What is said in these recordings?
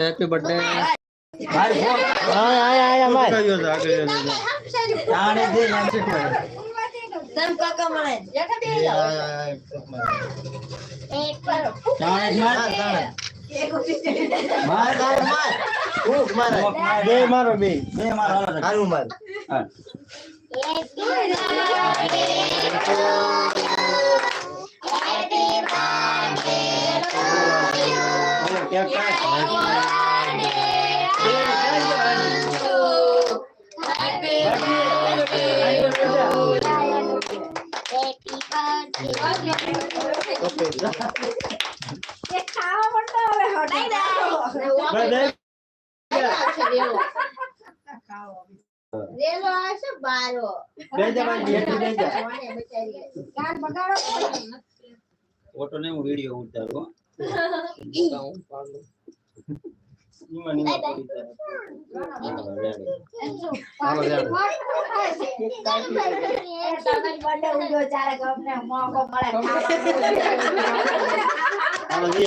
Happy birthday ભાઈ phone હા આયા આયા ભાઈ કયો છે આગળ જાણે દે એમ શીખવાય તમ કાકા મળે. જેઠા બે એક પર માર માર માર. ખૂબ મારે. બે મારો બે. બે મારો હારું માર. હા. રેલો આવશે બારો બે જા બે જા બગાડો ફોટો ને હું વિડિયો ઉતારું હો. પડી જાય. હા, ready. હાલો જી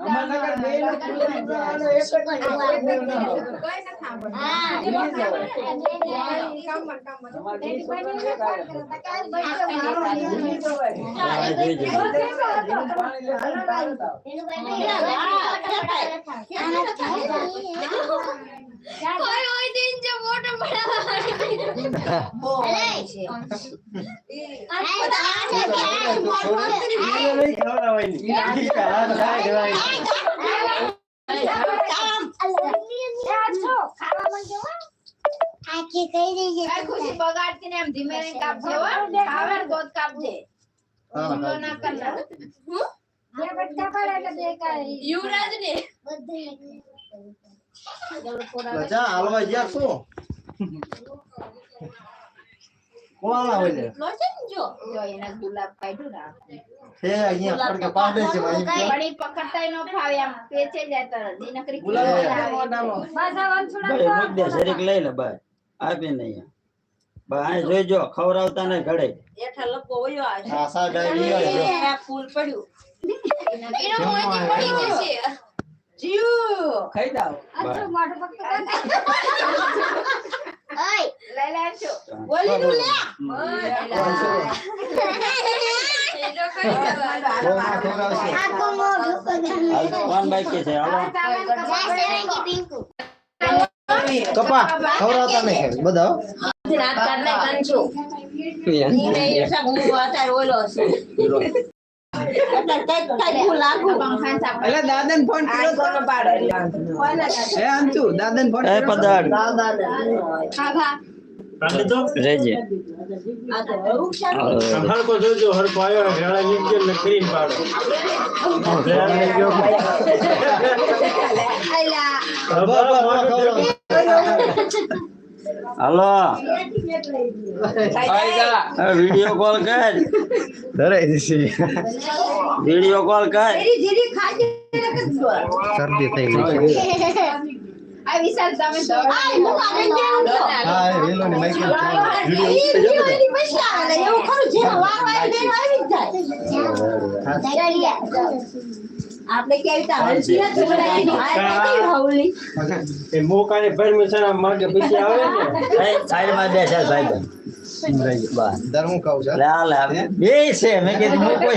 બાય બે ફટકા ફટકા અમાર નગર બે નો આનો એક જ અમાર બે છોકરા ને હા, જોઈ જજો. પાણી લે હાલ પાણી લાવ. કોઈ હોય દિન જે મોટો ઈને નહીં ખવડાવવાની. ઈ હાથ ખાય ખવડાવી. ખુશી બગાડતી ને એમ ધીમે રહીને કાપજે હો. ખાવે ને તો જ કાપજે. યુવરાજ ને બચા હાલવા ગયા શું કોણ આવે છે? લો છે ને જો. જો એને ગુલાબ કાઢ્યું ને છે અહીંયા પડકે પાડે છે ભાઈ એમ કે. પણ પકડતાય નો ફાવે આમ પેચે જાય તરત ઈ નકરી ગુલાબ આવે. મોઢામાં. ભાઈ મુદ્દે શરીક લઈ લે ભાઈ આપી અહીં જોઈજો ખવડાવતા ને ઘડે આ સાઈડ આવી ગયો છે. એનો મોંથી પડી જશે ખાઈ જાવ ઓય. લઈ લે છો બોલીનું લે. બહુમાં ખવડાવશે. હાલ કોણ હાલો. કપા ખવડાવતા નહીં બધા હો. અલા દાદાને ફોન કર્યો તો હે અંતુ દાદાને ફોન એ કર્યો તો? પદાર્થ રેજે. હરકો જોજો હરકો આવ્યો ને ઘણા નીચે ને ક્રીમ પાડો બા, બા, બા, ખવડાવો. હાલો. વિડિયો કોલ કર. ધરાઈ જશે. વિડિયો કોલ કર. શરદી થઈ ગઈ આ વિશાલ તમે દવા હા એ વેલો ને માઈકલ વિડિયો આપણે કેવી રીતે એ મોકાની પરમિશન માંગે પછી આવે ને. સાઈડમાં બે છે ભાઈ બસ. દર હું કહું છું. લે લે બે છે. મેં કીધું મૂકો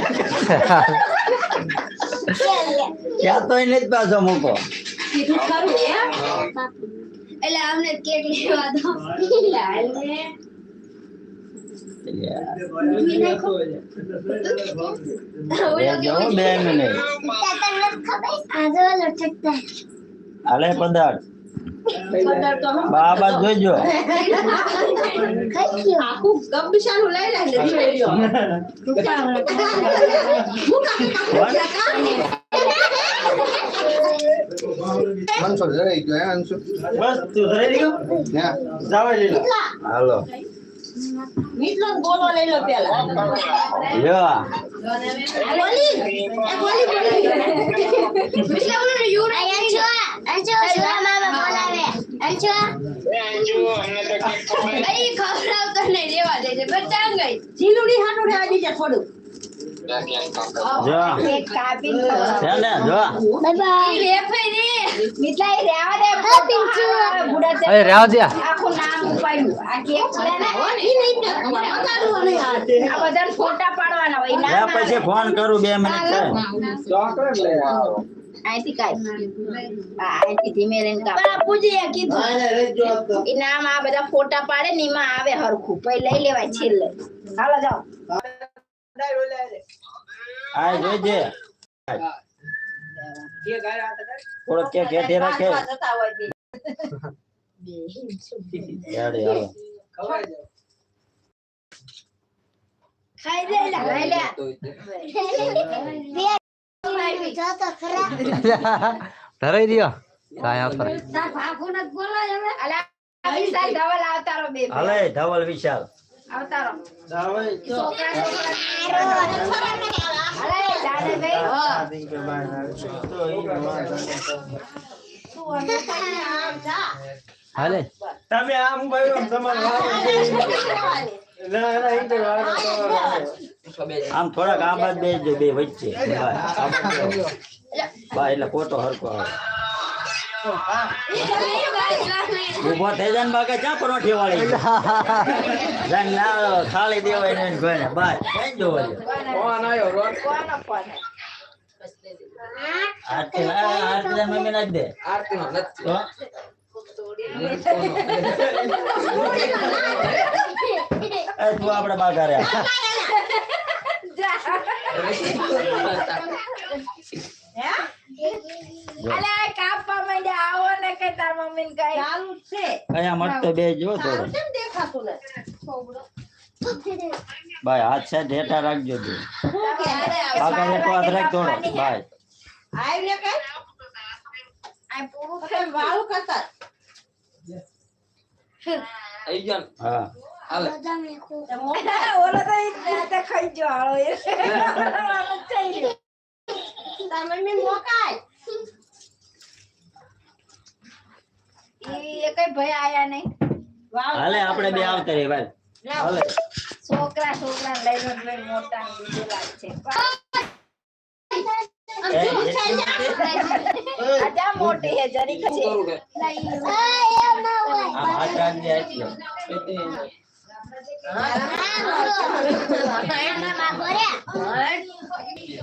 ક્યાં તો નથી પાછો મૂકો. એટલે અમને કેક લેવા દો મિનિટ પદાર્થ બાબા જોઈજો આખું લઈ. ગયો હે અંશુ બસ તું ગયો જાવે હાલો મીઠલો ગોળો લઈ લો પેલા. લ્યો. બોલી? એ બોલી બોલી. અંશુ અંશુ સુરા મામા બોલાવે. અંશુ અહીં ખવડાવતો નહીં રેવા દેજે. બચ્ચા ગઈ જીલુડી થોડું જો એક કાપીને ખવડાવ. છે ને જો બાય રેફઈ રે. મિઠાઈ રેવા દે. બુડા દે અરે રેવા દે આખું નામ ઉપાડ્યું. આ કેક છે ને, ઈ નહીં આ આ બધાને ફોટા પાડવાના હોય. ના પછી ફોન કરું બે મિનિટ ચોકલેટ લઈ આવો અહીંથી કાઢ. આ ધીમે રહીને કાપ. પૂજીએ કીધું ઈ નામ આ બધા ફોટા પાડે ને એમાં આવે હરખું પછી લઈ લેવાય છેલ્લે હાલો જાઓ આ જોઈજે થોડોક કેક હેઠે રાખે. જતા હોય તે. રેડી હાલો. ખાઈ લે લા, ખાઈ લે. ધરાઈ દ્યો કાંઈ આવતા નહીં. અલા, આ વિશાલ ધવલ આવતારો બે બે. હાલે ધવલ વિશાલ. આવતારો જાને ભાઈ. તો ઈ. હાલે. તમે આમ કહ્યું તમારે ના ના ઈ તો વારો આમ થોડાક આ બાદ બેસજો બે વચ્ચે. બા, બેસો. બા એટલે ખોટો હરકો આવે. ઊભો થઈ જાય ને બાકા ચા પરોઠી વાળી? જાય ના ખાલી દેવાય ને ઘરે બાય કઈ છો? ફોન આવ્યો ફોન આરતી ના મમ્મી નાખ દે. તો એ તું આપણે બાકા રે અલે આ કાપવા માંડ્યા આવો ને કે તાર મમ્મી ને કઈ. ચાલુ જ છે. અહીંયા મસ્ત બે જો તો. કેમ દેખાતું ને ભાઈ હાથ છે ઢેટા રાખજો બે આગળ એક વાત રાખ થોડો ભાઈ આવી ને કે આ પૂરું તમે વાળું કરતા. હા. ઓલો તો ખાઈ જો આળો એ થઈ ગયો તાર મમ્મી મોકાય ઈ એકેય ભાઈ આયા નહીં. હાલે આપણે બે આવતા રે ભાઈ હાલે. છોકરા છોકરા લઈને બે મોટા બીજું છે? આજા મોટી હે છે હે. હા.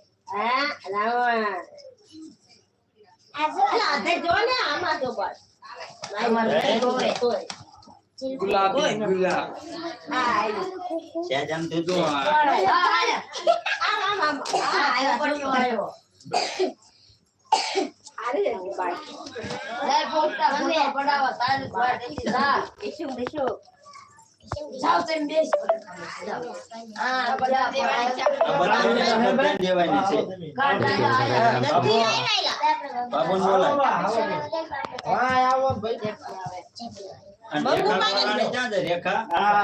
ગુલાબી ગુલાબ હા આવ્યું. ત્યાં જામ તું તું આમ, આમ, આમ. હા, આવ્યો, પડ્યો, આવ્યો. હારી છે ને બાકી લે પોતા પોતા પડાવા ઈશું જાવ તેમ બેસ હા બધા દેવાની દેવાની છે બાબુ બાબુ હા આવો ભાઈ અને રેખા ક્યાં છે રેખા હા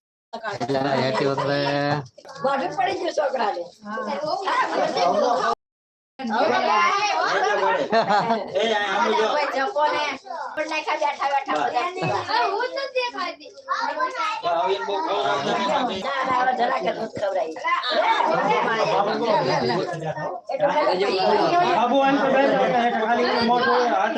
બાબુ આમ તો મોટો હાથ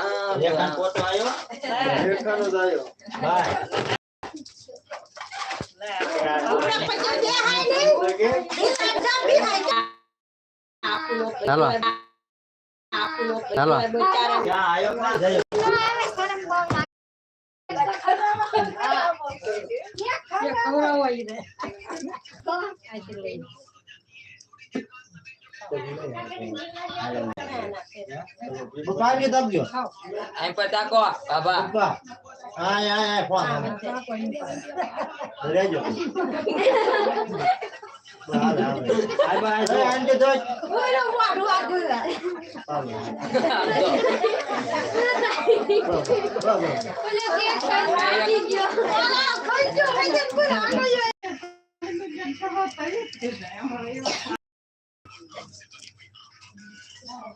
રેખાન પોતો આવ્યો રેખાનો જ આવ્યો બાય ચાલો. ચાલો આવ્યો બપાવી દબજો એમ પટાકો બાબા બાબા આય આય આય ફોન લેજો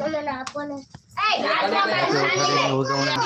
ચલો ને આપો ને ઉજવણી